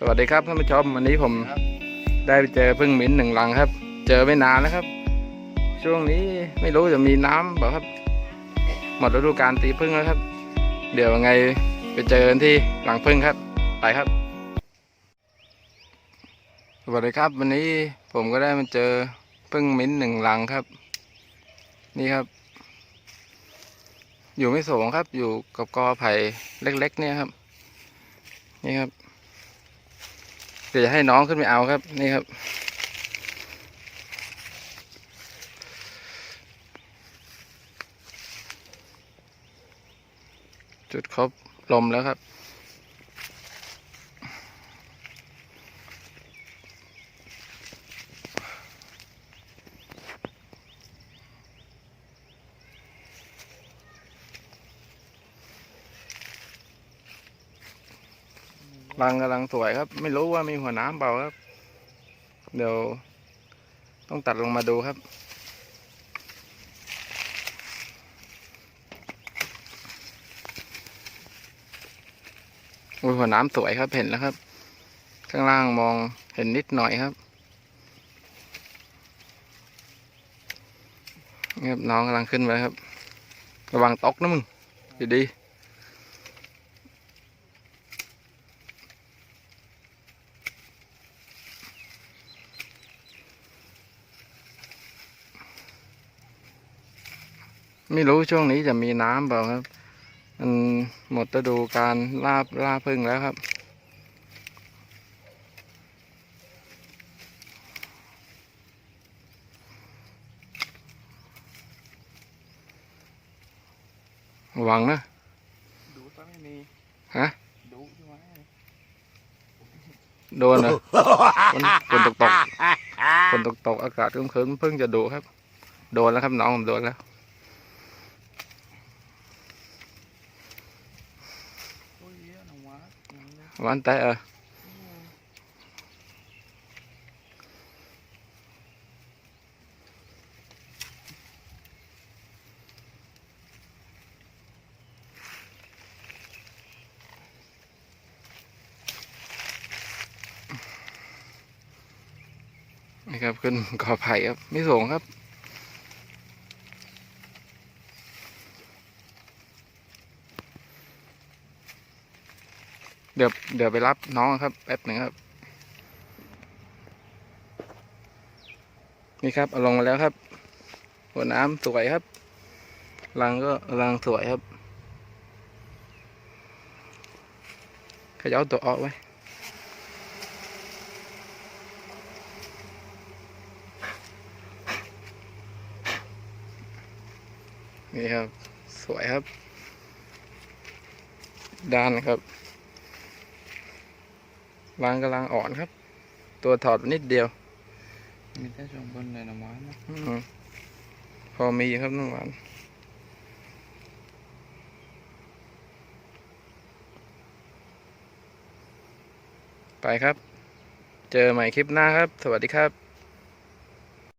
สวัสดีครับท่านผู้ชมวันนี้ผมได้ไปเจอพึ่งหมิ้นหนึ่งลังครับ เจอไม่นานแล้วครับ ช่วงนี้ไม่รู้จะมีน้ำเปล่าครับ หมดฤดูกาลตีพึ่งแล้วครับ เดี๋ยวยังไงไปเจอกันที่หลังพึ่งครับไปครับ สวัสดีครับ วันนี้ผมก็ได้มาเจอพึ่งมิ้นหนึ่งลังครับ นี่ครับ อยู่ไม่สูงครับ อยู่กับกอไผ่เล็ก ๆ เนี่ยครับ นี่ครับ ดี๋ยวจะให้น้องขึ้นไปเอาครับ นี่ครับ จุดครบลมแล้วครับ รังกำลังสวยครับ ไม่รู้ว่ามีหัวน้ำเปล่าครับ เดี๋ยว ต้องตัดลงมาดูครับอุ้ยหัวน้ำสวยครับเห็นแล้วครับ ข้างล่างมองเห็นนิดหน่อยครับนี่ครับน้องกำลังขึ้นไปครับ ระวังตกนะมึงดีๆ ไม่รู้ช่วงนี้จะมีน้ำเปล่าครับ มันหมดฤดูการล่าล่าพึ่งแล้วครับระวังนะ ดูซะไม่มี ฮะ ดูใช่ไหมโดนเหรอฝนฝนตกตกฝนตกตกอากาศครึ้มๆเพิ่งจะดุครับ โดนแล้วครับน้องผมโดนแล้ว โอ้ยเยอะนะวะ อย่างนี้วันแต่เออนี่ครับขึ้นกอไผ่ครับ ไม่สูงครับ เดี๋ยวเดี๋ยวไปรับน้องครับแป๊บหนึ่งครับ นี่ครับเอาลงมาแล้วครับหัวน้ำสวยครับรังก็รังสวยครับขย่าตัวออกไว้นี่ครับ สวยครับ ด้านครับ วางกำลังอ่อนครับ ตัวถอดนิดเดียว มีแต่ช่วงบนเลยนะวะนะอมพอมีครับน้ำหวานไปครับ เจอใหม่คลิปหน้าครับ สวัสดีครับ